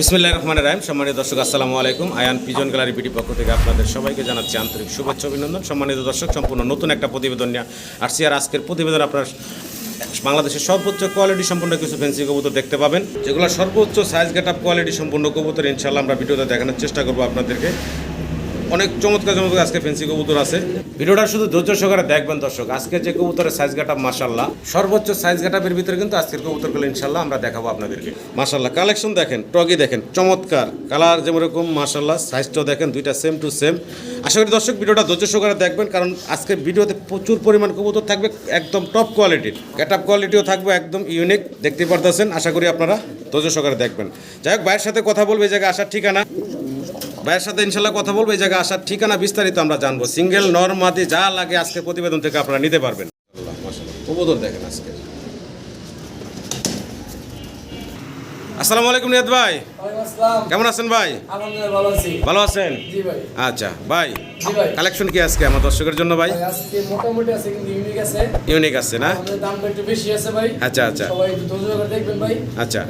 বিসমিল্লাহ রহমান রাহিম। সম্মানিত দর্শক, আসসালামু আলাইকুম। আয়ান পিজন গ্যালারি পিটি পক্ষ থেকে আপনাদের সবাইকে জানাচ্ছি আন্তরিক শুভেচ্ছা অভিনন্দন। সম্মানিত দর্শক, সম্পূর্ণ নতুন একটা প্রতিবেদন নিয়ে আসছি। আর আজকের প্রতিবেদন আপনার বাংলাদেশের সর্বোচ্চ কোয়ালিটি সম্পন্ন কিছু ফ্যান্সি কবুতর দেখতে পাবেন। যেগুলো সর্বোচ্চ সাইজ গেট আপ কোয়ালিটি সম্পূর্ণ কবুতর ইনশাল্লাহ আমরা ভিডিওতে দেখানোর চেষ্টা করব আপনাদেরকে। অনেক চমৎকার চমৎকার আজকে ফেন্সি কবুতর আছে। ভিডিওটা শুধু ধৈর্য সহকারে দেখবেন দর্শক। আজকে যে কবুতরের সাইজ গাটাপ মাসাল্লাহ সর্বোচ্চ সাইজ গাটাপের ভিতরে কিন্তু আজকের কবুতরগুলো ইনশাল্লাহ আমরা দেখাবো আপনাদেরকে। মাসাল্লাহ কালেকশন দেখেন, টগি দেখেন, চমৎকার। কালার যেমন এরকম মাসাল্লাহ সাইজটাও দেখেন, দুইটা সেম টু সেম আশা করি দর্শক, ভিডিওটা ধৈর্য সহকারে দেখবেন, কারণ আজকে ভিডিওতে প্রচুর পরিমাণ কবুতর থাকবে, একদম টপ কোয়ালিটির গেটআপ কোয়ালিটিও থাকবে, একদম ইউনিক দেখতে পারতেছেন। আশা করি আপনারা ধৈর্য সহকারে দেখবেন। যাই হোক, ভাইয়ের সাথে কথা বলবে, এই জায়গায় আসার ঠিকানা। ভাইয়ের সাথে ইনশাল্লাহ কথা বলব, এই জায়গায় আসার ঠিকানা বিস্তারিত আমরা জানব। সিঙ্গেল নর্মাদি যা লাগে আজকে প্রতিবেদন থেকে আপনারা নিতে পারবেন। দেখেন আজকে। আসসালামু আলাইকুম নিয়াদ ভাই কেমন আছেন ভাই ভালো আছেন আচ্ছা ভাই কালেকশন কি আজকে আমার দর্শকের জন্য ভাই ইউনিক আছে। না। আচ্ছা, আচ্ছা। আচ্ছা।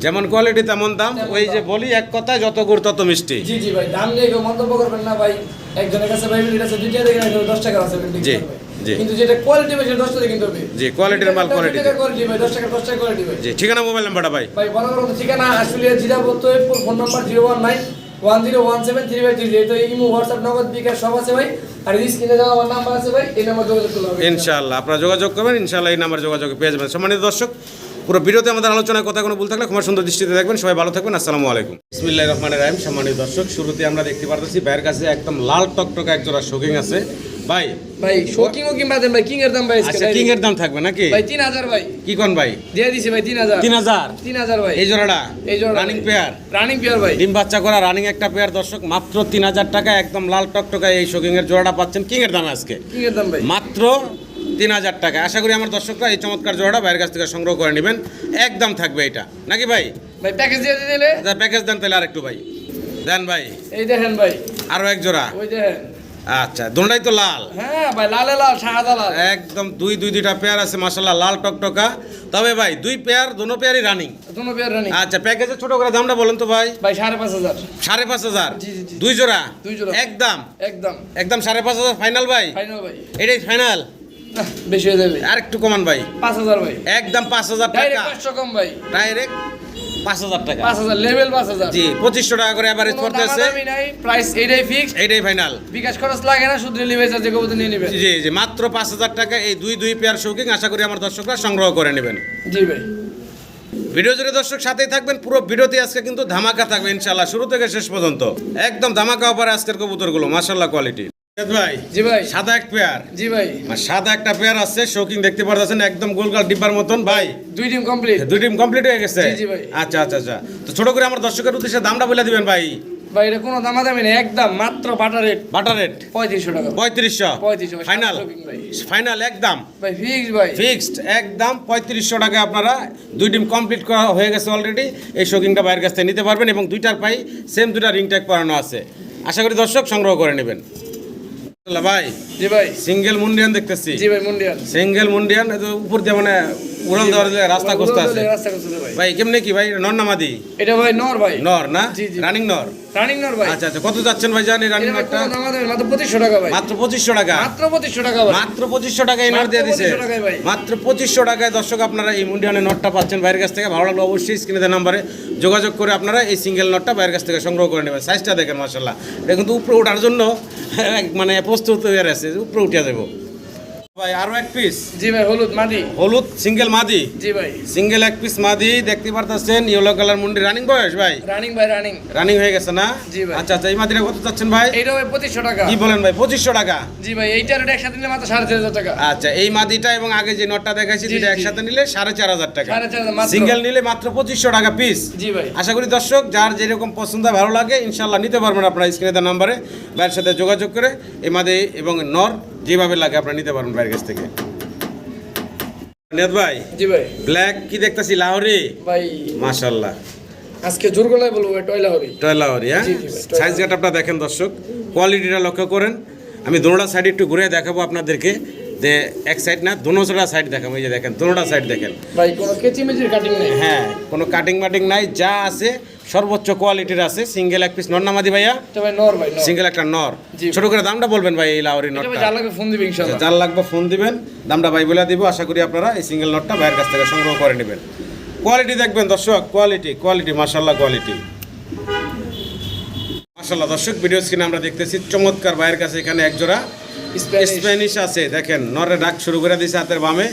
যেমন কোয়ালিটি তেমন দাম ওই যে বলি এক কথা যত গুড় তত মিষ্টি জি, জি ভাই, দাম নিয়ে মন্তব্য করবেন না ভাই। একজনের কাছে ভাই আছে দুইটা দশ আছে। জি। কিন্তু যেটা কোয়ালিটি ভাই সেটা দশ টাকা কিনতে হবে। জি, কোয়ালিটির মাল কোয়ালিটি। কোয়ালিটি ভাই, দশ টাকার দশ টাকা কোয়ালিটি ভাই। জি ঠিকানা মোবাইল নাম্বারটা ভাই। ভাই বড় বড় ঠিকানা phone number zero one nine one zero one seven three five three তো ইমো হোয়াটসঅ্যাপ নগদ বিকাশ সব আছে ভাই। আর স্ক্রিনে দেওয়া আমার নাম্বার আছে ভাই এই নাম্বার যোগাযোগ করতে হবে। ইনশাআল্লাহ আপনারা যোগাযোগ করবেন ইনশাআল্লাহ এই নাম্বার যোগাযোগ পেয়ে যাবেন। সম্মানিত দর্শক পুরো ভিডিওতে আমাদের আলোচনায় কথা কোনো ভুল থাকলে ক্ষমা সুন্দর দৃষ্টিতে দেখবেন। সবাই ভালো থাকবেন আসসালামু আলাইকুম। বিসমিল্লাহির রহমানির রহিম। সম্মানিত দর্শক শুরুতে আমরা দেখতে পারতেছি ভাইয়ের কাছে একদম লাল টকটকে এক জোড়া শোকিং আছে। ভাই। ভাই শোকিং ও কিংবা দেন ভাই কিং এর দাম ভাই আচ্ছা কিং এর দাম থাকবে নাকি? ভাই তিন হাজার ভাই। কি কোন ভাই? দিয়ে দিছি ভাই তিন হাজার। তিন হাজার? তিন হাজার ভাই। এই জোড়াটা? এই জোড়া রানিং পেয়ার রানিং পিয়ার ভাই। ডিম বাচ্চা করা রানিং একটা পেয়ার দর্শক মাত্র তিন হাজার টাকা একদম লাল টকটকায় এই শোকিং এর জোড়াটা পাচ্ছেন। কিং এর দামে আজকে? কিং এর দাম ভাই। মাত্র তিন হাজার টাকা। আশা করি আমার দর্শকরা এই চমৎকার জোড়াটা বাইরের কাছ থেকে সংগ্রহ করে নেবেন। একদম থাকবে এটা। নাকি ভাই? ভাই প্যাকেজ দিয়ে দিলে প্যাকেজ দেন তাহলে আর একটু ভাই। দেন ভাই। এই দেখেন ভাই। আরও এক জোড়া। ওই দেখেন। আচ্ছা দুটাই তো লাল। হ্যাঁ ভাই লালে লাল সাদা লাল। একদম দুই দুই দুইটা পেয়ার আছে মাসাল্লাহ লাল টকটকা। তবে ভাই দুই পেয়ার দুনো পেয়ারই রানিং দুনো পিয়ার রানিং আচ্ছা প্যাকেজের ছোট করে দামটা বলেন তো ভাই। ভাই সাড়ে পাঁচ হাজার। সাড়ে পাঁচ হাজার? জি, জি। দুই জোড়া? দুই জোড়া। একদম? একদম। একদম সাড়ে পাঁচ হাজার ফাইনাল ভাই? ফাইনাল ভাই। এটাই ফাইনাল বেশি হয়ে যাবে। আর একটু কমান ভাই। পাঁচ হাজার ভাই। একদম পাঁচ হাজার ডাইরেক্ট কম ভাই। ডাইরেক্ট পাঁচ হাজার টাকা। পাঁচ হাজার লেভেল পাঁচ হাজার। জি পঁচিশশো টাকা করে পড়তেছে। প্রাইস এইটাই ফিক্স এইটাই ফাইনাল বিকাশ খরচ লাগে না শুধু ডেলিভারি চার্জ কবুতর নিয়ে নেবেন জি জি মাত্র পাঁচ হাজার টাকা এই দুই দুই পেয়ার শৌকিং আশা করি আমার দর্শকরা সংগ্রহ করে নেবেন। জি ভাই। ভিডিও জুড়ে দর্শক সাথেই থাকবেন পুরো ভিডিওতে আজকে কিন্তু ধামাকা থাকবে ইনশাল্লাহ শুরু থেকে শেষ পর্যন্ত। একদম ধামাকা অফারে আজকের কবুতরগুলো মাশাল্লাহ কোয়ালিটি ভাই জি ভাই। সাদা এক পেয়ার। জি ভাই। সাদা একটা পেয়ার আছে শৌকিং দেখতে পারতেছেন একদম গোলগাল ডিব্বার মতন। ভাই দুই টিম কমপ্লিট দুই টিম কমপ্লিট হয়ে গেছে? জি, ভাই। আচ্ছা আচ্ছা আচ্ছা। তো ছোট করে আমার দর্শকের উদ্দেশ্যে দামটা বলে দিবেন ভাই। ভাই এটা কোনো নেই একদম মাত্র বাটার রেট বাটার রেট পঁয়ত্রিশশো টাকা। পঁয়ত্রিশশো? 3500 ফাইনাল ফাইনাল একদম? ভাই ফিক্স ভাই। ফিক্সড একদম পঁয়ত্রিশশো টাকা আপনারা দুই টিম কমপ্লিট করা হয়ে গেছে অলরেডি এই শোকিংটা বাইরের কাছ থেকে নিতে পারবেন এবং দুইটার পাই সেম দুইটা রিং ট্যাগ পরানো আছে। আশা করি দর্শক সংগ্রহ করে নেবেন। ভাই। জি ভাই। সিঙ্গেল মুন্ডিয়ান দেখতেছি। জি ভাই মুন্ডিয়াল সিঙ্গেল মুন্ডিয়ান উপর দিয়ে মানে উড়ান দেওয়ার রাস্তা খুঁজতে আছে। ভাই। ভাই কেমনে কি ভাই নর নামাদি এটা ভাই নর ভাই। নর না? জি, জি। রানিং নর? রানিং নর ভাই। আচ্ছা আচ্ছা কত যাচ্ছেন ভাই জানি রানিং নরটা? মাত্র পঁচিশশো টাকা ভাই। মাত্র পঁচিশশো টাকা? মাত্র পঁচিশশো টাকা ভাই। মাত্র পঁচিশশো টাকায় নট দিয়ে দিছে। 2500 টাকায় ভাই। মাত্র পঁচিশশো টাকায় দর্শক আপনারা এই মুন্ডিয়ানের নটটা পাচ্ছেন বাইরের কাছ থেকে। ভালো লাগল অবশ্যই স্ক্রিনে দেওয়া নাম্বারে যোগাযোগ করে আপনারা এই সিঙ্গেল নটটা বাইরের কাছ থেকে সংগ্রহ করে নেবেন। সাইজটা দেখেন এটা কিন্তু উপরে ওঠার জন্য মানে প্রস্তুত হয়ে আছে উপরে উঠে যাব ভাই আরও এক পিস জি ভাই হলুদ মাটি হলুদ সিঙ্গেল মাদি। জি ভাই। সিঙ্গেল এক পিস মাদি দেখতে পারতেছেন ইয়েলো কালার মুন্ডি। রানিং বয়স ভাই? রানিং ভাই রানিং রানিং হয়ে গেছে না? জি ভাই। আচ্ছা আচ্ছা এই মাদিটা কত চাচ্ছেন ভাই? এইটা ভাই পঁচিশশো টাকা। কি বলেন ভাই টাকা? জি ভাই এইটার একসাথে নিলে মাত্র টাকা। আচ্ছা এই মাদিটা এবং আগে যে নটটা দেখাইছি দুটো একসাথে নিলে সাড়ে চার হাজার টাকা। সিঙ্গেল নিলে মাত্র পঁচিশশো টাকা পিস জি ভাই। আশা করি দর্শক যার যেরকম পছন্দ ভালো লাগে ইনশাল্লাহ নিতে পারবেন আপনারা স্ক্রিনে দেওয়া নাম্বারে। ভাইয়ের সাথে যোগাযোগ করে এই মাদি এবং নর যেভাবে লাগে আপনারা নিতে পারবেন ভাইয়ের কাছ থেকে। নিয়ত ভাই জি ভাই। ব্ল্যাক কি দেখতেছি? লাহোরি? ভাই মাশাল্লাহ আজকে জোর গলায় বলব ভাই টয়লা হরি টয় লাহোরি হ্যাঁ? টয় সাইজ গেটআপটা দেখেন দর্শক কোয়ালিটিটা লক্ষ্য করেন। আমি দোনোটা সাইড একটু ঘুরে দেখাবো আপনাদেরকে যে এক সাইড না দোনোটা সাইড দেখাম এই যে দেখেন দোনোটা সাইড দেখেন। ভাই কোনো কেচি মেচির কাটিং নেই? হ্যাঁ কোনো কাটিং মাটিং নাই যা আছে সর্বোচ্চ কোয়ালিটির আছে সিঙ্গেল এক পিস নর নামাদি ভাইয়া? নর সিঙ্গেল একটা নর। ছোট করে দামটা বলবেন ভাই এই লাউরি ইনশাআল্লাহ। যার লাগবে ফোন দিবেন। দামটা ভাই বলে দিব আশা করি আপনারা এই সিঙ্গেল নটটা ভাইয়ের কাছ থেকে সংগ্রহ করে নেবেন। কোয়ালিটি দেখবেন দর্শক কোয়ালিটি কোয়ালিটি মাশাল্লাহ কোয়ালিটি মাশাল্লাহ দর্শক ভিডিও স্ক্রিনে আমরা দেখতেছি চমৎকার ভাইয়ের কাছে এখানে একজোড়া স্প্যানিশ আছে। দেখেন নরে ডাক শুরু করে দিয়েছে হাতের বামে।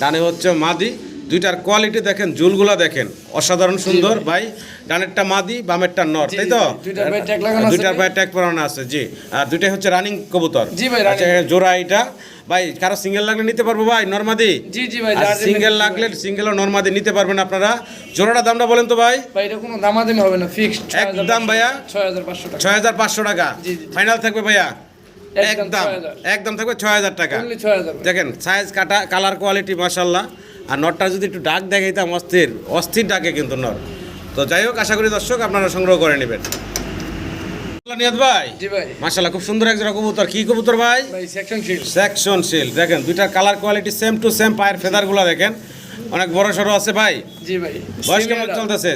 ডানে হচ্ছে মাদি। দুইটার কোয়ালিটি দেখেন জুলগুলা দেখেন। অসাধারণ সুন্দর ভাই। ডানেরটা মাদি বামেরটা নর তাই তো। দুইটার। ভাই। ট্যাগ পরানো আছে জি। আর দুইটাই হচ্ছে রানিং কবুতর। জি ভাই। আচ্ছা জোড়া এটা ভাই কারও সিঙ্গেল লাগলে নিতে পারব ভাই নর্মাদি? জি জি ভাই সিঙ্গেল লাগলে সিঙ্গেল ও নর্মাদি নিতে পারবেন আপনারা। জোড়াটা দামটা বলেন তো ভাই। ভাই এটা কোনো দামাদামি হবে না ফিক্সড একদম ভাইয়া? 6500 টাকা। ছয় হাজার পাঁচশো টাকা। জি, জি। ফাইনাল থাকবে ভাইয়া? একদম একদম। থাকবে ছয় হাজার টাকা। অনলি 6000 ভাই। দেখেন সাইজ কাটা কালার কোয়ালিটি মাসাল্লাহ আর নটটা যদি একটু ডাক দেখাইতাম অস্থির অস্থির ডাকে কিন্তু নর তো যাই হোক আশা করি দর্শক আপনারা সংগ্রহ করে নেবেন। ভাই। খুব সুন্দর একজন কবুতর। কি কবুতর ভাই? সেকশন সেকশন দেখেন দুইটার colour quality same to same পায়ের ফেদারগুলো দেখেন। অনেক বড় সড়ো আছে ভাই? জি ভাই। বয়স কেমন চলতেছে?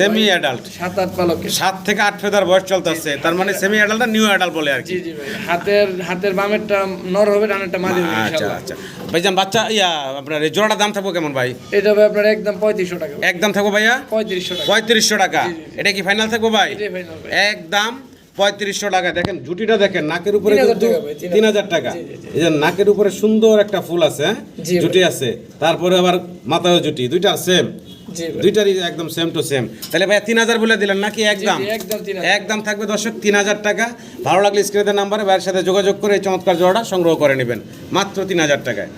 সেমি অ্যাডাল্ট সাত আট পালকে। সাত থেকে আট ফেদার বয়স চলতেছে। তার মানে সেমি অ্যাডাল্টটা নিউ অ্যাডাল্ট বলে আর কি? জি জি ভাই। হাতের হাতের বামেরটা নর হবে ডানেরটা মাদি হবে আচ্ছা আচ্ছা। ভাইজান বাচ্চা ইয়া আপনার এই জোড়াটার দাম থাকব কেমন ভাই? এটা ভাই আপনার একদম 3500 টাকা। একদম থাকব ভাইয়া? 3500 টাকা। পঁয়ত্রিশশো টাকা। এটা কি ফাইনাল থাকব ভাই। একদম পঁয়ত্রিশশো টাকা দেখেন জুটিটা দেখেন নাকের উপরে কিন্তু টাকা ভাই, 3000 তিন হাজার টাকা। এই যে নাকের উপরে সুন্দর একটা ফুল আছে হ্যাঁ? জুটি আছে। তারপরে আবার মাথায় জুটি দুইটা সেম দুইটারই একদম সেম টু সেম তাহলে ভাই তিন হাজার বলে দিলেন নাকি? একদম। একদম 3000 একদম থাকবে দর্শক তিন হাজার টাকা। ভালো লাগলে স্ক্রিনের নাম্বারে ভাইয়ের সাথে যোগাযোগ করে এই চমৎকার জোড়াটা সংগ্রহ করে নেবেন। মাত্র তিন হাজার টাকায়।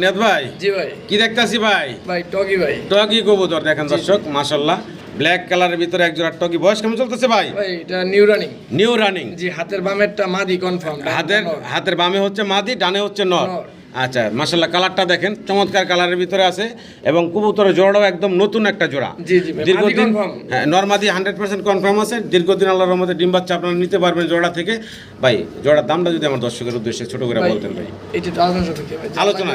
নিয়ত ভাই? জি ভাই। কি দেখতাছি ভাই? ভাই টগি ভাই। টগি কবুতর দেখেন দর্শক মাশাল্লাহ ব্ল্যাক কালারের ভিতরে এক জোড়া টগি। বয়স কেমন চলতেছে ভাই? ভাই এটা নিউ রানিং। New running. জি হাতের বামেরটা মাদি কনফার্ম। হাতের হাতের বামে হচ্ছে মাদি ডানে হচ্ছে নর। আচ্ছা মাশাল্লাহ কালারটা দেখেন চমৎকার কালারের ভিতরে আছে এবং কবুতরের জোড়াও একদম নতুন একটা জোড়া। দীর্ঘদিন হ্যাঁ নর্মাদি হান্ড্রেড পার্সেন্ট কনফার্ম আছে। দীর্ঘদিন আল্লাহর রহমতে ডিম বাচ্চা আপনারা নিতে পারবেন জোড়া থেকে। ভাই জোড়ার দামটা যদি আমার দর্শকের উদ্দেশ্যে ছোট করে বলতেন ভাই। আলোচনা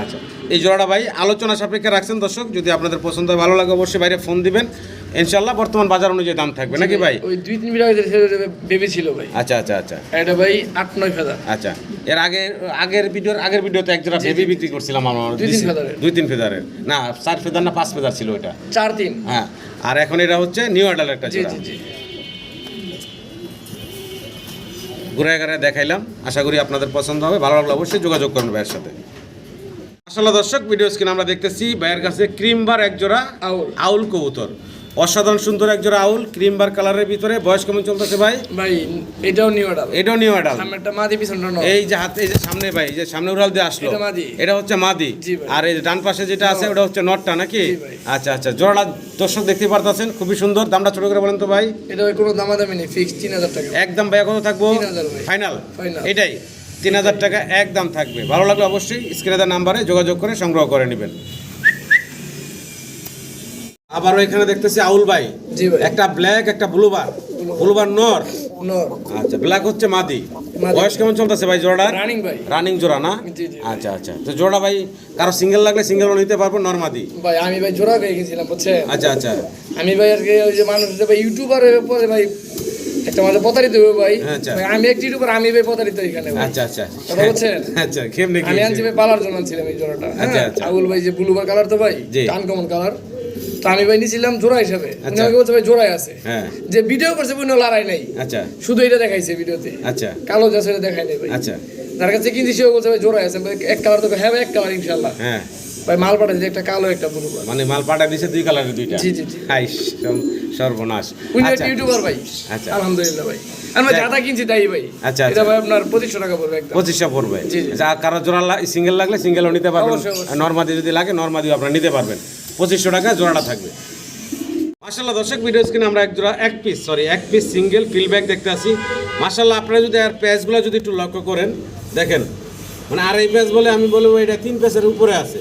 আচ্ছা এই জোড়াটা ভাই আলোচনা সাপেক্ষে রাখছেন দর্শক যদি আপনাদের পছন্দ হয় ভালো লাগে অবশ্যই বাইরে ফোন দিবেন। ইনশাল্লাহ বর্তমান বাজার অনুযায়ী দাম থাকবে নাকি ভাই? ওই দুই তিন আগে বেবি ছিল ভাই। আচ্ছা আচ্ছা আচ্ছা। এটা ভাই আট নয় ফেদা আচ্ছা এর আগে আগের ভিডিওর আগের ভিডিওতে এক জোড়া বেবি বিক্রি করছিলাম আমরা। দুই তিন ফেদারের। না চার ফেদার না পাঁচ ফেদার ছিল ওইটা। চার তিন। হ্যাঁ আর এখন এটা হচ্ছে নিউ অ্যাডাল একটা জি জি জি। ঘুরে ঘুরে দেখাইলাম। আশা করি আপনাদের পছন্দ হবে। ভালো লাগলে অবশ্যই যোগাযোগ করবেন ভাইয়ের সাথে। আসলে দর্শক ভিডিও স্ক্রিন আমরা দেখতেছি ভাইয়ের কাছে ক্রিম বার এক জোড়া আউল। আউল কবুতর। অসাধারণ সুন্দর এক জোড়া আউল ক্রিম বার কালারের ভিতরে। বয়স কেমন চলতেছে ভাই? ভাই এটাও নিউ অর্ডার এটাও নিউ অ্যাডাল মাদি পিছনটা নর এই যে হাতে এই যে সামনে ভাই যে সামনে উড়াল দিয়ে আসলো। এটা মাদি। এটা হচ্ছে মাদি। আর এই যে ডান পাশে যেটা আছে ওটা হচ্ছে নটটা নাকি? আচ্ছা আচ্ছা জোড়াটা দর্শক দেখতে পারতেছেন খুবই সুন্দর। দামটা ছোট করে বলেন তো ভাই। এটা কোনো দামাদামি নেই ফিক্স তিন হাজার টাকা। একদম ভাই কত থাকব? 3000। ফাইনাল। এটাই। তিন হাজার টাকা একদম থাকবে। ভালো লাগলে অবশ্যই স্ক্রিনে নাম্বারে যোগাযোগ করে সংগ্রহ করে নেবেন। আবারও এখানে দেখতেছি আউল ভাই। একটা ব্ল্যাক একটা ব্লুবার ব্লুবার নর। নর। আচ্ছা ব্ল্যাক হচ্ছে মাদি। মাদি। বয়স কেমন চলতেছে ভাই জোড়ার রানিং ভাই। রানিং জোড়া না। আচ্ছা আচ্ছা। তো জোড়া ভাই কারও সিঙ্গেল লাগলে সিঙ্গেলও নিতে পারব নর্মাদি ভাই আমি ভাই জোড়া পেয়ে গেছিলাম বুঝছেন? আচ্ছা আচ্ছা। আমি ভাই আর ওই যে মানুষ যে ভাই ইউটিউবারের উপরে ভাই একটা মাঝে প্রতারিত হবে ভাই। আচ্ছা। ভাই, আমি এক ইউটিউবার আমি ভাই প্রতারিত এখানে। আচ্ছা আচ্ছা। কথা বলছেন? আচ্ছা কেমনে কি আমি আনছি ভাই পালার জন্য আনছিলাম এই জোড়াটা আচ্ছা, হ্যাঁ? আচ্ছা। আগুল ভাই যে ব্লুবার কালার তো ভাই। আনকমন কালার তো আমি ভাই নিছিলাম জোড়া হিসাবে। উনি আচ্ছা। আমাকে বলছে ভাই জোড়াই আছে। হ্যাঁ। যে ভিডিও করছে কোনো লড়াই নাই। আচ্ছা। শুধু এটা দেখাইছে ভিডিওতে আচ্ছা। কালো যা সেটা দেখাই নাই ভাই। আচ্ছা। যার কাছে কিনছি সেও বলছে ভাই জোড়াই আছে। এক কালার তো হ্যাঁ ভাই এক কালার ইনশাল্লাহ হ্যাঁ। ভাই মাল পাঠাইছে একটা কালো একটা ব্লু মানে মাল পাটা দিছে দুই কালারের দুইটা। জি, জি, জি। হাই সর্বনাশ। উনি আচ্ছা। একটা ইউটিউবার ভাই। আচ্ছা। আলহামদুলিল্লাহ ভাই। আর যাটা কিনছি তাই ভাই। আচ্ছা, এটা। ভাই আপনার টাকা পড়বে একদম। পড়বে। যা কারও জোড়া সিঙ্গেল লাগলে সিঙ্গেলও নিতে পারবেন। নর্মাদি যদি লাগে নর্মাদিও আপনারা নিতে পারবেন। পঁচিশশো টাকা জোড়াটা থাকবে। মাসাল্লাহ দর্শক ভিডিও স্ক্রিনে আমরা এক জোড়া এক পিস সরি এক পিস সিঙ্গেল ফিল ব্যাগ দেখতে আসি মাসাল্লাহ আপনারা যদি আর প্যাচগুলো যদি একটু লক্ষ্য করেন দেখেন মানে আড়াই পেজ বলে আমি বলব এটা তিন পেজের উপরে আছে।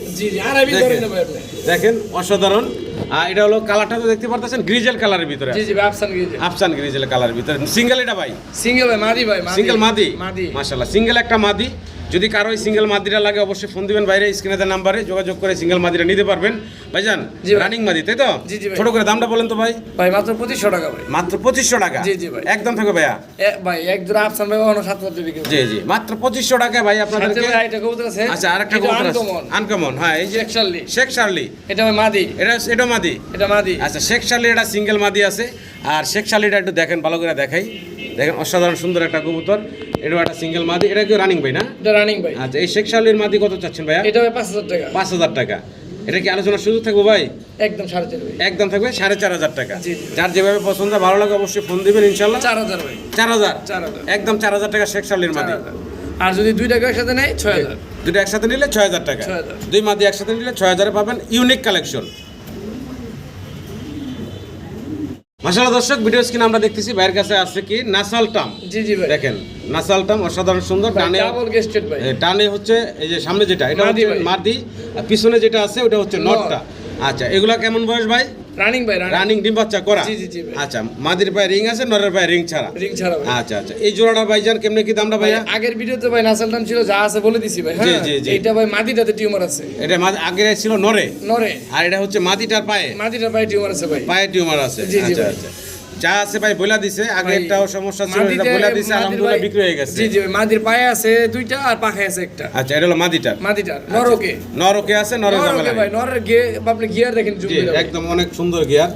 দেখেন। অসাধারণ। আর এটা হলো কালারটা তো দেখতে পারতেছেন গ্রিজেল কালারের ভিতরে জি জি আফসান গ্রিজেল কালারের ভিতরে। সিঙ্গেল এটা ভাই? সিঙ্গেল ভাই মাদি ভাই সিঙ্গেল মাদি? মাদি। মাশাল্লাহ সিঙ্গেল একটা মাদি। যদি কারও সিঙ্গেল মাদিটা লাগে অবশ্যই ফোন দিবেন বাইরে স্ক্রিনে দেওয়া নাম্বারে যোগাযোগ করে সিঙ্গেল মাদিটা নিতে পারবেন। ভাইজান রানিং মাদি তাই তো। ছোট করে দামটা বলেন তো ভাই। ভাই মাত্র পঁচিশশো টাকা ভাই। মাত্র পঁচিশশো টাকা? জি, জি ভাই। একদম থাকবে ভাইয়া। ভাই এক জোড়া আফসান ভাই কখনো সাত হাজার বিক্রি জি জি। মাত্র পঁচিশশো টাকা ভাই আপনাদেরকে আচ্ছা আরেকটা কবুতর আছে। আনকমন হ্যাঁ এই যে শেখ শার্লি। শেখ শার্লি। এটা মাদি। এটা এটা মাদি। এটা মাদি। আচ্ছা শেখ শার্লি এটা সিঙ্গেল মাদি আছে। আর শেখ শার্লিটা একটু দেখেন ভালো করে দেখাই। দেখেন অসাধারণ সুন্দর একটা কবুতর। এটাও একটা সিঙ্গেল মাদি এটা কি রানিং ভাই না? এটা রানিং ভাই আচ্ছা এই শেখ শার্লির মাদি কত চাচ্ছেন ভাইয়া? এটা ভাই পাঁচ হাজার টাকা। পাঁচ হাজার টাকা। এটা কি আলোচনার সুযোগ থাকব ভাই? একদম সাড়ে চার একদম থাকবে সাড়ে চার হাজার টাকা। যার যেভাবে পছন্দ ভালো লাগে অবশ্যই ফোন দিবেন ইনশাল্লাহ চার হাজার ভাই। চার হাজার? চার হাজার। একদম চার হাজার টাকা শেখ মাদি। আর যদি দুই টাকা একসাথে নেয় ছয় হাজার। দুটো একসাথে নিলে ছয় হাজার টাকা। দুই মাদি একসাথে নিলে ছয় হাজারে পাবেন ইউনিক কালেকশন মাসাল্লাহ দর্শক ভিডিও স্ক্রিন আমরা দেখতেছি বাইরের কাছে আছে কি? নাসাল টাম। জি জি ভাই। দেখেন নাসাল টাম অসাধারণ সুন্দর টানে ডাবল গেস্টেড ভাই। এ, ডানে হচ্ছে এই যে সামনে যেটা এটা হচ্ছে। মাদি আর পিছনে যেটা আছে ওটা হচ্ছে। নটটা আচ্ছা এগুলা কেমন বয়স ভাই? রানিং ভাই রানিং ডিম বাচ্চা করা? জি, জি, জি আচ্ছা মাদির পায়ে রিং আছে নরের পায়ে রিং ছাড়া? রিং ছাড়া আচ্ছা আচ্ছা। এই জোড়াটা ভাইজান কেমনে কি দামটা ভাই ভাইয়া আগের ভিডিওতে ভাই নাসাল দাম ছিল যা আছে বলে দিছি ভাই জি, হ্যাঁ? জি, জি। এইটা ভাই মাদিটাতে টিউমার আছে। এটা মাদি- আগে ছিল নরে। নরে। আর এটা হচ্ছে মাদিটার পায়ে। মাদিটার পায়ে টিউমার আছে ভাই। পায়ে টিউমার আছে। আচ্ছা আচ্ছা। যা আছে ভাই বইলা দিছে আগে একটাও সমস্যা ছিল এটা বইলা দিছে আলহামদুলিল্লাহ বিক্রি হয়ে গেছে। জি জি মাদির পায়ে আছে দুইটা আর পাখে আছে একটা। আচ্ছা এটা হলো মাদিটা মাদিটা নরকে। নরকে আছে নরে নরকে ভাই নরের গিয়ে আপনি গিয়ার দেখেন জি একদম অনেক সুন্দর গিয়ার।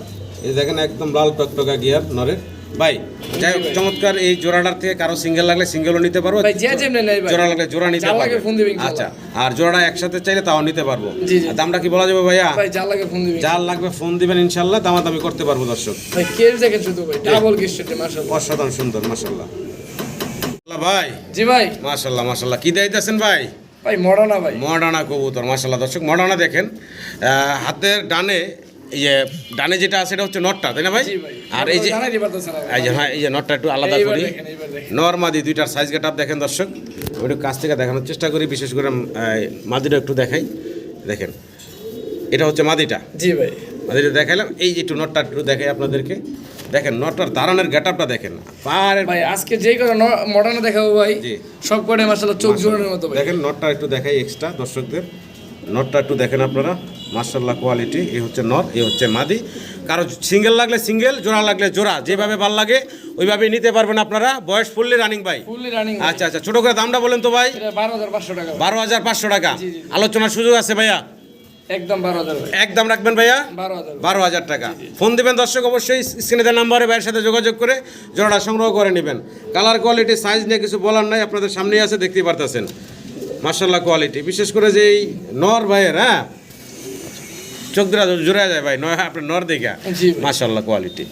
এই দেখেন একদম লাল টকটকা গিয়ার নরের। ভাই যাই হোক, চমৎকার এই জোড়াটার থেকে কারও সিঙ্গেল লাগলে সিঙ্গেলও নিতে পারব জোড়া লাগলে জোড়া নিতে পারব। আচ্ছা আর জোড়াটা একসাথে চাইলে তাও নিতে পারব। দামটা কি বলা যাবে ভাইয়া? যার লাগবে ফোন দিবেন ইনশাল্লাহ দামাদামি করতে পারব দর্শক। অসাধারণ সুন্দর মাসাল্লাহ ভাই। জি ভাই। মাশাল্লাহ মাশাল্লাহ কি দিতেছেন ভাই? ভাই মডানা ভাই। মডানা কবুতর মাশাল্লাহ দর্শক মডানা দেখেন হাতের ডানে ইয়ে ডানে যেটা আছে এটা হচ্ছে নটটা তাই না ভাই? আর এই যে। এই যে হ্যাঁ এই যে নটটা একটু আলাদা করি। দেখেন এইবার দেখেন। নর মাদি দুইটার সাইজ গেট দেখেন দর্শক ওইটু কাছ থেকে দেখানোর চেষ্টা করি বিশেষ করে মাদিটা একটু দেখাই। দেখেন এটা হচ্ছে মাদিটা। জি ভাই। মাদিটা দেখাইলাম এই যে একটু নটটা একটু দেখাই আপনাদেরকে। দেখেন নটটার দাঁড়ানোর গেট আপটা দেখেন। পাহাড়ের ভাই আজকে যেই করে মডার্না দেখাবো ভাই। সব করে মাশাআল্লাহ চোখ জোড়ানোর মতো দেখেন নটটা একটু দেখাই এক্সট্রা দর্শকদের। নটটা একটু দেখেন আপনারা। মার্শাল্লাহ কোয়ালিটি এই হচ্ছে নট এই হচ্ছে মাদি। কারও সিঙ্গেল লাগলে সিঙ্গেল জোড়া লাগলে জোড়া যেভাবে ভালো লাগে ওইভাবেই নিতে পারবেন আপনারা। বয়স ফুললি রানিং ভাই। ফুললি রানিং আচ্ছা আচ্ছা ছোট করে দামটা বলেন তো ভাই। বারো হাজার পাঁচশো টাকা। আলোচনার সুযোগ আছে ভাইয়া? একদম একদম রাখবেন ভাইয়া? বারো হাজার। টাকা। ফোন দিবেন দর্শক অবশ্যই স্ক্রিনে নাম্বারে ভাইয়ের সাথে যোগাযোগ করে জোড়াটা সংগ্রহ করে নেবেন। কালার কোয়ালিটি সাইজ নিয়ে কিছু বলার নাই আপনাদের সামনেই আছে দেখতেই পারতেছেন। মার্শাল্লাহ কোয়ালিটি বিশেষ করে যে এই নর ভাইয়ের হ্যাঁ? চোখ জোড়া যায় ভাই নয় আপনার নর দেখা। মার্শাল্লাহ কোয়ালিটি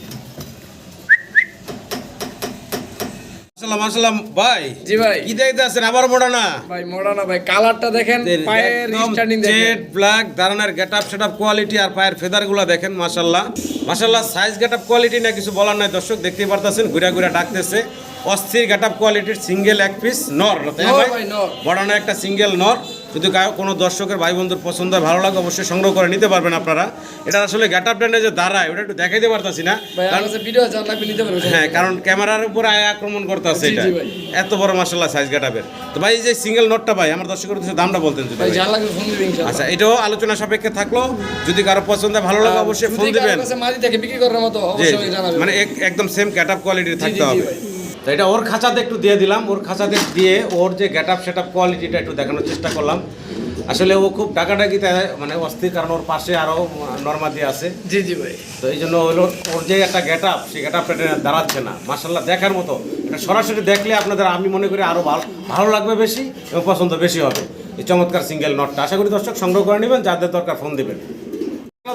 মার্শাল্লাহ মার্শাল্লাহ ভাই জি ভাই। কি দেখতে আবার মোড়া ভাই মডার্না ভাই কালারটা দেখেন পায়ের স্টার্টিং দেখেন। Jet black get up quality আর পায়ের ফেদারগুলো দেখেন সাইজ গেট আপ কোয়ালিটি না কিছু বলার নাই। দর্শক দেখতেই পারতেছেন ঘুরে ঘুরে ডাকতেছে। অস্থির গেট আপ কোয়ালিটির সিঙ্গেল এক পিস নর। বড়ানো একটা সিঙ্গেল নর। যদি কোনো দর্শকের ভাই বন্ধুর পছন্দ হয় ভালো লাগে অবশ্যই সংগ্রহ করে নিতে পারবেন আপনারা। এটা আসলে গেট আপ ব্র্যান্ডে যে দাঁড়ায় ওটা একটু দেখাইতে পারতাছি না। হ্যাঁ কারণ ক্যামেরার উপর আয় আক্রমণ করতেছে এটা। এত বড় মাসাল্লাহ সাইজ গেটাপের তো ভাই এই যে সিঙ্গেল নটটা ভাই আমার দর্শকের উদ্দেশ্যে দামটা বলতেন যদি আচ্ছা এটাও আলোচনা সাপেক্ষে থাকল। যদি কারও পছন্দ হয়, ভালো লাগে অবশ্যই ফোন দিবেন। মানে এক- একদম সেম ক্যাটআপ কোয়ালিটির জি, থাকতে হবে। এটা ওর খাঁচাতে একটু দিয়ে দিলাম। ওর খাঁচাতে দিয়ে ওর যে গেট আপ সেট আপ কোয়ালিটিটা একটু দেখানোর চেষ্টা করলাম। আসলে ও খুব ডাকাডাকিতে মানে অস্থির কারণ ওর পাশে আরও নর্মাদি আছে। জি জি ভাই। তো এই জন্য হলো ওর যে একটা গেট আপ সেই গেট আপটা দাঁড়াচ্ছে না। মার্শাল্লাহ দেখার মতো। এটা সরাসরি দেখলে আপনাদের আমি মনে করি আরও ভালো ভালো লাগবে বেশি এবং পছন্দ বেশি হবে। এই চমৎকার সিঙ্গেল নটটা আশা করি দর্শক সংগ্রহ করে নেবেন যাদের দরকার ফোন দেবেন।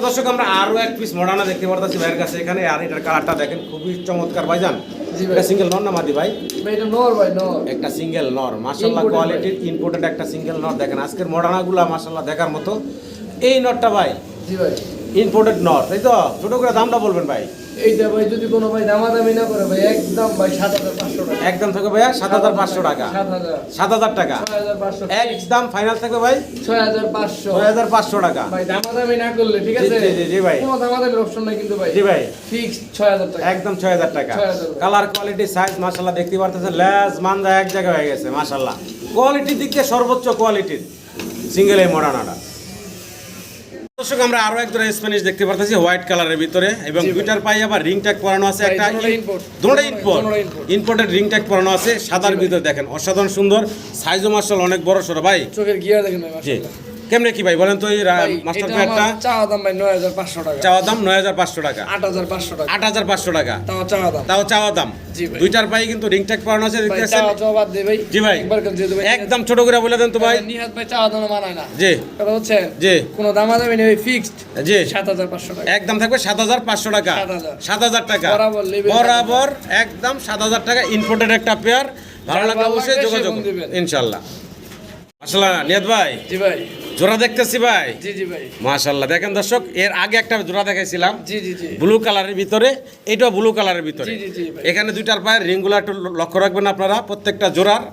দর্শক আমরা আরও এক পিস মডানা দেখতে পারতেছি ভাইয়ের কাছে এখানে। আর এটার কালারটা দেখেন খুবই চমৎকার ভাইজান। এটা সিঙ্গেল নর না মাদি ভাই? ভাই এটা নর ভাই নর। একটা সিঙ্গেল নর। মাশাআল্লাহ কোয়ালিটির ইম্পোর্টেড একটা সিঙ্গেল নর। দেখেন আজকের মডার্নাগুলো মাশাআল্লাহ দেখার মতো। এই নরটা ভাই জি ভাই। ইম্পোর্টেড নর। তাই তো ছোট করে দামটা বলবেন ভাই। এইটা ভাই যদি কোনো ভাই দামাদামি না করে ভাই একদম ভাই সাত হাজার পাঁচশো একদম থাকবে ভাইয়া সাত হাজার পাঁচশো টাকা। সাত হাজার। টাকা একদম ফাইনাল থাকবে ভাই ছয় হাজার পাঁচশো। ছয় হাজার পাঁচশো টাকা। ভাই দামাদামি না করলে ঠিক আছে? জি, জি, জি, ভাই। কোনো দামাদামির অপশন নাই কিন্তু ভাই। জি ভাই। ফিক্স ছয় হাজার টাকা। একদম ছয় হাজার টাকা। কালার কোয়ালিটি সাইজ মাশাল্লাহ দেখতে পারতেছেন। লেজ মান্দা এক জায়গায় হয়ে গেছে মাশাল্লাহ কোয়ালিটির দিক দিয়ে সর্বোচ্চ কোয়ালিটির সিঙ্গেল এই মডার্নাটা দর্শক আমরা আরও এক ধরনের স্প্যানিশ দেখতে পারতেছি হোয়াইট কালারের ভিতরে এবং দুইটার পায়ে আবার রিং ট্যাগ পরানো আছে একটা দুটা ইনপোর্ট। ইম্পোর্টেড রিং ট্যাগ পরানো আছে সাদার ভিতরে দেখেন অসাধারণ সুন্দর সাইজও মার্শাল অনেক বড় সর ভাই। চোখের গিয়ার দেখেন ভাই জি। কেমনে কি ভাই বলেন তো এই মাস্টার প্যাডটা চাওয়া দাম ভাই নয় হাজার পাঁচশো টাকা। চাওয়া দাম নয় হাজার পাঁচশো টাকা। আট হাজার পাঁচশো টাকা। আট হাজার পাঁচশো টাকা। তাও চাওয়া দাম। তাও চাওয়া দাম। জি ভাই। দুইটার পায়ে কিন্তু রিং ট্যাগ পরানো আছে ভাই দেখতেছেন চাওয়া চাওয়া বাদ দে ভাই। জি ভাই। একদম ছোট করে বলে দেন তো ভাই। নিহাত ভাই চাওয়া দাম মানায় না। জি। কথা হচ্ছে জি। কোনো দামাদামি নেই ফিক্সড জি। সাত হাজার পাঁচশো টাকা। একদম থাকবে সাত হাজার পাঁচশো টাকা। 7,000 সাত হাজার টাকা। বরাবর বরাবর একদম সাত হাজার টাকা ইম্পোর্টেড একটা পেয়ার ভালো লাগলে অবশ্যই যোগাযোগ। ইনশাল্লাহ। আসলে নিয়াদ ভাই। জি ভাই। জোড়া দেখতেছি ভাই। জি জি ভাই। মাশাল্লাহ। দেখেন দর্শক এর আগে একটা জোড়া দেখাইছিলাম। জি জি জি। ব্লু কালারের ভিতরে এটাও ব্লু কালারের ভিতরে। জি, জি, জি, এখানে দুইটার পায়ের রিংগুলো একটু লক্ষ্য রাখবেন আপনারা প্রত্যেকটা জোড়ার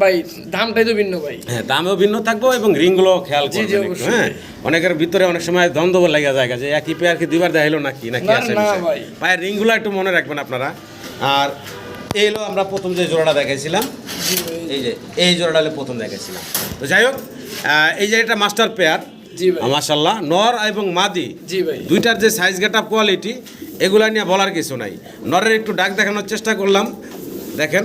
ভাই, দামটাই তো ভিন্ন ভাই। হ্যাঁ দামেও ভিন্ন থাকব এবং রিংগুলো খেয়াল করবেন হ্যাঁ। অনেকের ভিতরে অনেক সময় দ্বন্দ্ব লেগে যায় যে একই পেয়ার কি দুইবার দেখাইলো নাকি। পায়ের রিংগুলো একটু মনে রাখবেন আপনারা। আর এই হলো আমরা প্রথম যে জোড়াটা দেখেছিলাম এই যে এই জোড়াটা হলো প্রথম দেখেছিলাম তো যাই হোক এই যে এটা মাস্টার পেয়ার মাসাল্লাহ নর এবং মাদি দুইটার যে সাইজ গেট আপ কোয়ালিটি এগুলা নিয়ে বলার কিছু নাই। নরের একটু ডাক দেখানোর চেষ্টা করলাম। দেখেন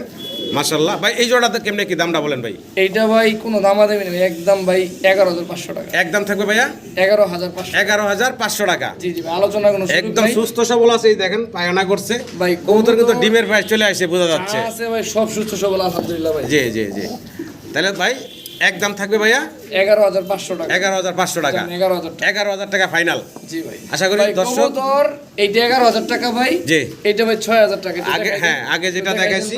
মাশাল্লাহ ভাই এই জোড়াতে কেমনে কি দামটা বলেন ভাই? এইটা ভাই কোনো দামাদামি নেই একদম ভাই এগারো হাজার পাঁচশো টাকা। একদম থাকবে ভাইয়া? এগারো হাজার পাঁচশো। এগারো হাজার পাঁচশো টাকা। জি জি আলোচনা কোনো একদম সুস্থ সবল আছে এই দেখেন পায়না করছে। ভাই, কবুতর কিন্তু ডিমের প্রায় চলে আসে বোঝা যাচ্ছে। আছে ভাই সব সুস্থ সবল আলহামদুলিল্লাহ ভাই। জি জি জি। তাহলে ভাই একদম থাকবে ভাইয়া? এগারো হাজার পাঁচশো টাকা। এগারো হাজার পাঁচশো টাকা। এগারো হাজার এগারো হাজার টাকা ফাইনাল। জি ভাই। আশা করি দর্শক- এইটা এগারো হাজার টাকা ভাই। জি। এইটা ভাই ছয় হাজার টাকা। আগে হ্যাঁ আগে যেটা দেখাইছি।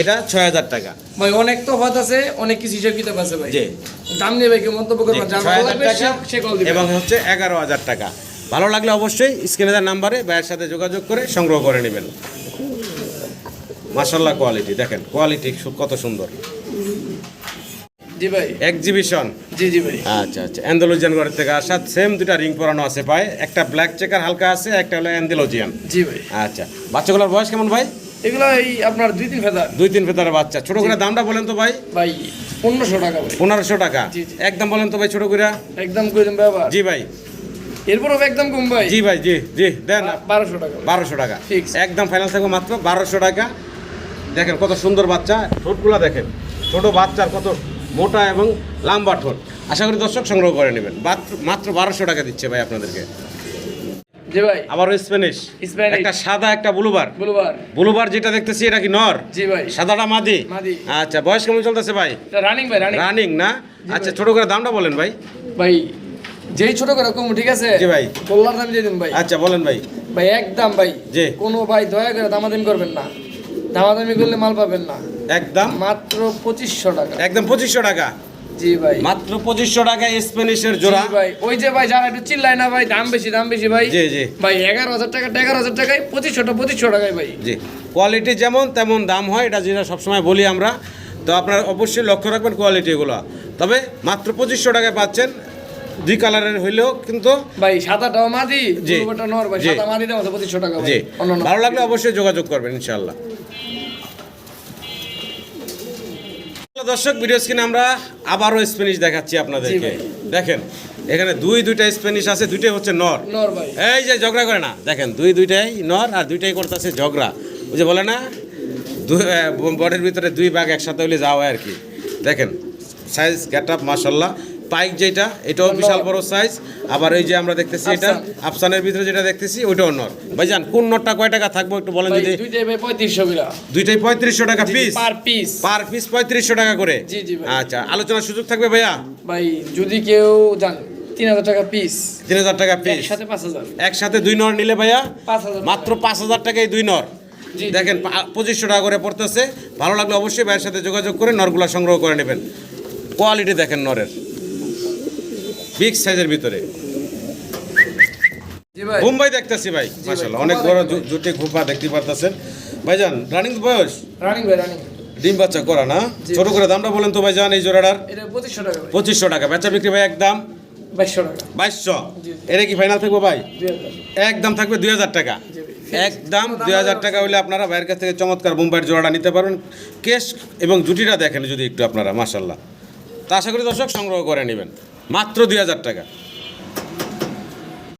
এটা ছয় হাজার টাকা। ভাই অনেক তফাৎ আছে অনেক কিছু হিসাব কিতাব আছে ভাই। দাম নিয়ে ভাই মন্তব্য করবেন ছয় হাজার টাকা এবং হচ্ছে এগারো হাজার টাকা। ভালো লাগলে অবশ্যই স্ক্রিনে দেওয়ার নাম্বারে ভাইয়ের সাথে যোগাযোগ করে সংগ্রহ করে নেবেন। মাসাল্লাহ কোয়ালিটি দেখেন কোয়ালিটি কত সুন্দর। জি ভাই। এক্সিবিশন জি জি ভাই। আচ্ছা আচ্ছা অ্যান্ডালোজিয়ান ঘরের থেকে আসা সেম দুটা রিং পরানো আছে পায়ে একটা ব্ল্যাক চেকার হালকা আছে একটা হলো অ্যান্ডালোজিয়ান জি ভাই। আচ্ছা বাচ্চাগুলোর বয়স কেমন ভাই? এগুলো এই আপনার দুই তিন ফেদার। দুই তিন ফেতারের বাচ্চা। ছোট করে দামটা বলেন তো ভাই। ভাই পনেরোশো টাকা ভাই। পনেরোশো টাকা। একদম বলেন তো ভাই ছোট করে। একদম করে দেন ব্যবহার জি ভাই। একদম কম ভাই। জি ভাই জি জি দেন বারোশো টাকা বারোশো টাকা। একদম ফাইনাল থাকবে মাত্র বারোশো টাকা। দেখেন কত সুন্দর বাচ্চা। ঠোঁটগুলো দেখেন। ছোট বাচ্চার কত মোটা এবং লম্বা ঠোঁট। আশা করি দর্শক সংগ্রহ করে নেবেন। মাত্র বারোশো টাকা দিচ্ছে ভাই আপনাদেরকে। জি ভাই। আবারও স্প্যানিশ Spanish। একটা সাদা একটা ব্লুবার। বুলবার। ব্লুবার যেটা দেখতেছি এটা কি নর? জি ভাই। সাদাটা মাদি। মাদি। আচ্ছা বয়স কেমন চলতেছে ভাই? রানিং ভাই রানিং রানিং না? আচ্ছা ছোট করে দামটা বলেন ভাই। ভাই যেই ছোট করে কম ঠিক আছে? জি ভাই। দিয়ে দিন ভাই। আচ্ছা বলেন ভাই। ভাই একদম ভাই। জি। কোনো ভাই দয়া করে দামাদামি করবেন না। দামাদামি করলে মাল পাবেন না। একদম। মাত্র পঁচিশশো টাকা। একদম পঁচিশশো টাকা। জি ভাই। মাত্র পঁচিশশো টাকা স্প্যানিশের জোড়া। ভাই। ওই যে ভাই যারা একটু চিল্লায় না ভাই দাম বেশি দাম বেশি ভাই। জি, জি। ভাই এগারো হাজার টাকা এগারো হাজার টাকায় পঁচিশশোটা পঁচিশশো টাকায় ভাই। জি। কোয়ালিটি যেমন তেমন দাম হয় এটা যেটা সবসময় বলি আমরা। তো আপনার অবশ্যই লক্ষ্য রাখবেন কোয়ালিটি এগুলো। তবে মাত্র পঁচিশশো টাকায় পাচ্ছেন দুই কালারের হইলেও কিন্তু ভাই সাদাটাও মাদি জি। নর ভাই। সাদা মাদি দাম পঁচিশশো টাকা জি। ভালো লাগলে অবশ্যই যোগাযোগ করবেন ইনশাল্লাহ দর্শক ভিডিও স্ক্রিনে আমরা আবারও স্প্যানিশ দেখাচ্ছি আপনাদেরকে। দেখেন এখানে দুই দুইটা স্প্যানিশ আছে দুইটাই হচ্ছে নর। নর এই যে ঝগড়া করে না দেখেন দুই দুইটাই নর আর দুইটাই করতেছে ঝগড়া। ওই যে বলে না বডির ভিতরে দুই ভাগ একসাথে হলে যাওয়া আর কি। দেখেন সাইজ গেট আপ মাসাল্লাহ পাইক যেটা এটাও বিশাল বড় সাইজ আবার এই যে আমরা দেখতেছি এটা আফসানের ভিতরে যেটা দেখতেছি ওইটাও নর। ভাই ভাইজান কোন নরটা কয় টাকা থাকব একটু বলেন যদি? দুইটাই পঁয়ত্রিশশো টাকা piece per piece per piece পঁয়ত্রিশশো টাকা করে। আচ্ছা আলোচনার সুযোগ থাকবে ভাইয়া? ভাই যদি কেউ জান তিন হাজার টাকা পিস তিন হাজার টাকা পিস একসাথে দুই নর নিলে ভাইয়া? মাত্র পাঁচ হাজার টাকায় দুই নর। দেখেন পঁচিশশো টাকা করে পড়তেছে। ভালো লাগলে অবশ্যই ভাইয়ের সাথে যোগাযোগ করে নরগুলা সংগ্রহ করে নেবেন। কোয়ালিটি দেখেন নরের। বিগ সাইজের ভিতরে। মুম্বাই দেখতেছি ভাই মাশাআল্লাহ। অনেক বড় জুটি খুপা দেখতে পারতেছেন। ভাইজান রানিং বয়স? রানিং ভাই রানিং ডিম বাচ্চা করা না? ছোট করে দামটা বলেন তো ভাইজান এই জোড়াটার? এটা পঁচিশশো টাকা বেচা বিক্রি ভাই একদম? বাইশশো। এটা কি ফাইনাল থাকব ভাই? একদম থাকবে দুই হাজার টাকা। একদম দুই হাজার টাকা হলে আপনারা ভাইয়ের কাছ থেকে চমৎকার বোম্বাইয়ের জোড়াটা নিতে পারবেন। কেশ এবং জুটিটা দেখেন যদি একটু আপনারা মাসাল্লাহ তা আশা করি দর্শক সংগ্রহ করে নেবেন। মাত্র দুই হাজার টাকা।